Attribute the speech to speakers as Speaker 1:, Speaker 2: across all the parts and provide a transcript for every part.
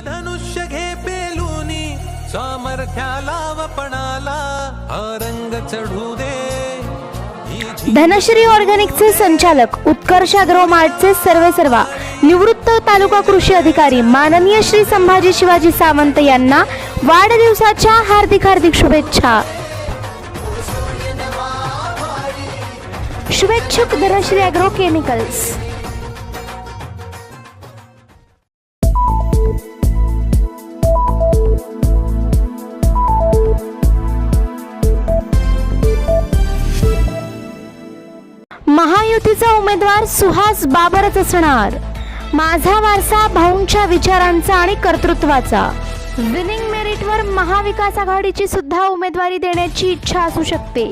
Speaker 1: धनुष्य घे पेलूनी सामर्थ्याला वपणाला हा रंग चढू दे.
Speaker 2: धनश्री ऑर्गॅनिकचे संचालक उत्कर्ष अग्रोमार्टचे सर्वे सर्वा निवृत्त तालुका कृषी अधिकारी माननीय श्री संभाजी शिवाजी सावंत यांना वाढदिवसाच्या हार्दिक हार्दिक शुभेच्छा. शुभेच्छुक धनश्री अॅग्रो केमिकल्स. महायुतीचा उमेदवार सुहास बाबरच असणार. माझा वारसा भाऊंच्या विचारांचा आणि कर्तृत्वाचा. विनिंग मेरिटवर महाविकास आघाडीची सुद्धा उमेदवारी देण्याची इच्छा असू शकते.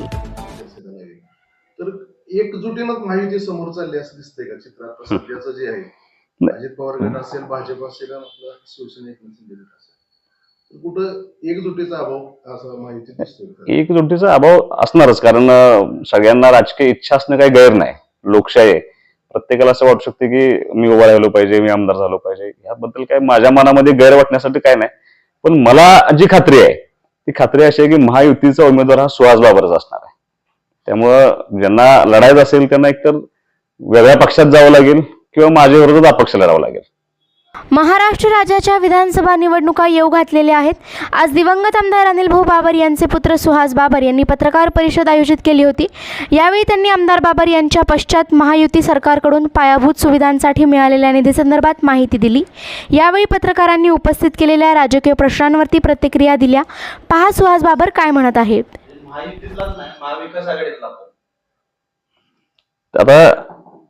Speaker 3: तर एकजुटीनं महायुती समोर चालली असं दिसतंय का चित्र आता सध्याचं जे आहे अजित पवार गट असेल भाजप असेल शिवसेना एकनाथ शिंदे असेल. कुठं एकजुटीचा अभाव
Speaker 4: एकजुटीचा अभाव असणारच कारण अं, सगळ्यांना राजकीय इच्छा असणं काही गैर नाही. लोकशाही आहे. प्रत्येकाला असं वाटू शकते की मी उभा राहिलो पाहिजे मी आमदार झालो पाहिजे. याबद्दल काय माझ्या मनामध्ये गैर वाटण्यासाठी काय नाही. पण मला जी खात्री आहे ती खात्री अशी आहे की महायुतीचा उमेदवार हा सुहास बाबरच असणार आहे. त्यामुळं ज्यांना लढायचं असेल त्यांना एकतर वेगळ्या पक्षात जावं लागेल किंवा माझ्या अपक्ष लढावं लागेल.
Speaker 2: महाराष्ट्र राज्याच्या विधानसभा निवडणुका येऊ घातलेल्या आहेत. आज दिवंगत आमदार अनिल भाऊ बाबर यांचे पुत्र सुहास बाबर यांनी पत्रकार परिषद आयोजित केली होती. यावेळी त्यांनी आमदार बाबर यांच्या पश्चात महायुती सरकारकडून पायाभूत सुविधांसाठी मिळालेल्या निधीसंदर्भात माहिती दिली. यावेळी पत्रकारांनी उपस्थित केलेल्या राजकीय प्रश्नांवरती प्रतिक्रिया दिल्या. पहा सुहास बाबर काय म्हणत आहेत
Speaker 5: महायुतीतलाच नाही महाविकास आघाडीतला पण.
Speaker 4: आता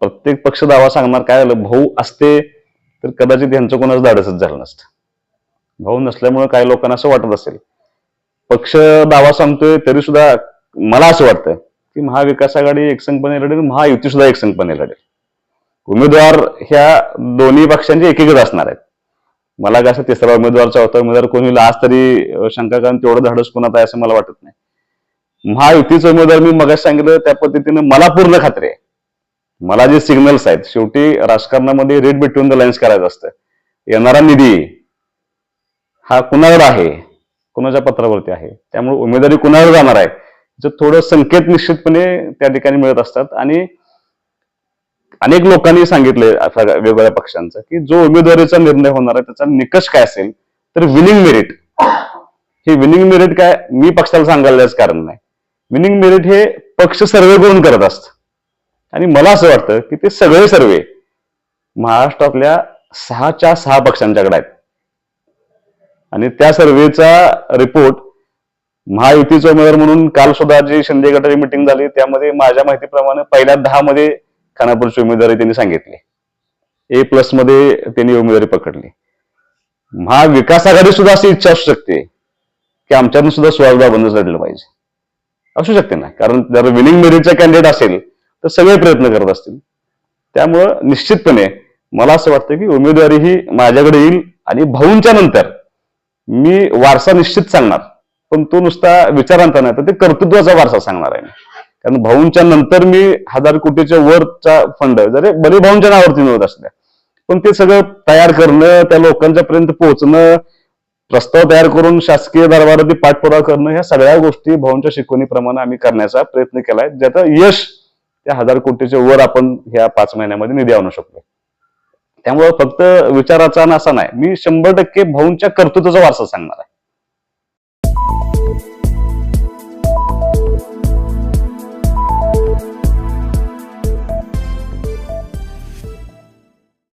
Speaker 4: प्रत्येक पक्ष दावा सांगणार काय झालं? भाऊ असते तर कदाचित यांचं कोणाच धाडसच झालं नसतं. भाऊ नसल्यामुळे काही लोकांना असं वाटत असेल. पक्ष दावा सांगतोय तरी सुद्धा मला असं वाटतं की महाविकास आघाडी एकसंघपणे लढेल महायुती सुद्धा एकसंघपणे लढेल. उमेदवार ह्या दोन्ही पक्षांचे एकेकच असणार आहेत. मला कसं तिसरा उमेदवार चौथा उमेदवार कोणी आज तरी अं, शंका कारण तेवढं धाडस कोणात आहे असं मला वाटत नाही. महायुतीचा उमेदवार मी मगाशी सांगितलं त्या पद्धतीनं मला पूर्ण खात्री आहे. मला जे सिग्नल्स आहेत शेवटी राजकारणामध्ये रेड बिटवीन द लाईन्स करायचं असतं. येणारा निधी हा कुणावर आहे? कुणाच्या पत्रावरती आहे? त्यामुळे उमेदवारी कुणावर जाणार आहे? जे थोडं संकेत निश्चितपणे त्या ठिकाणी मिळत असतात. आणि अनेक लोकांनी सांगितले वेगवेगळ्या पक्षांचा की जो उमेदवारीचा निर्णय होणार आहे त्याचा निकष काय असेल तर विनिंग मेरिट हे विनिंग मेरिट काय? मी पक्षाला सांगायलाच कारण नाही. विनिंग मेरिट हे पक्ष सर्वे करून करत असतं. आणि मला असं वाटतं की ते सगळे सर्वे महाराष्ट्रातल्या सहाच्या सहा पक्षांच्याकडे आहेत. आणि त्या सर्वेचा रिपोर्ट महायुतीचा उमेदवार म्हणून काल सुद्धा जी शिंदे गटाची मिटिंग झाली त्यामध्ये माझ्या माहितीप्रमाणे पहिल्या दहा मध्ये खानापूरची उमेदवारी त्यांनी सांगितली. ए प्लसमध्ये त्यांनी उमेदवारी पकडली. महाविकास आघाडी सुद्धा अशी इच्छा असू शकते की आमच्यातून सुद्धा सुहासबा बंद लढलं पाहिजे. असू शकते ना कारण जर विनिंग मेरिटचा कॅन्डिडेट असेल तर सगळे प्रयत्न करत असतील. त्यामुळं निश्चितपणे मला असं वाटतं की उमेदवारी ही माझ्याकडे येईल आणि भाऊंच्या नंतर मी वारसा निश्चित सांगणार. पण तो नुसता विचारांचा नाही तर ते कर्तृत्वाचा वारसा सांगणार आहे कारण भाऊंच्या नंतर मी हजार कोटीच्या वरचा फंड जरी बरे भाऊंच्या नावावरती मिळत असल्या पण ते सगळं तयार करणं त्या लोकांच्या पर्यंत पोहोचणं प्रस्ताव तयार करून शासकीय दरबारात पाठपुरावा करणं ह्या सगळ्या गोष्टी भाऊंच्या शिकवणीप्रमाणे आम्ही करण्याचा प्रयत्न केलाय. ज्याचं यश त्या हजार कोटीच्या वर आपण ह्या पाच महिन्यामध्ये निधी आणू शकतो. त्यामुळे फक्त विचाराचा असा नाही. मी शंभर टक्के भाऊंच्या कर्तृत्वाचा वारसा सांगणार आहे.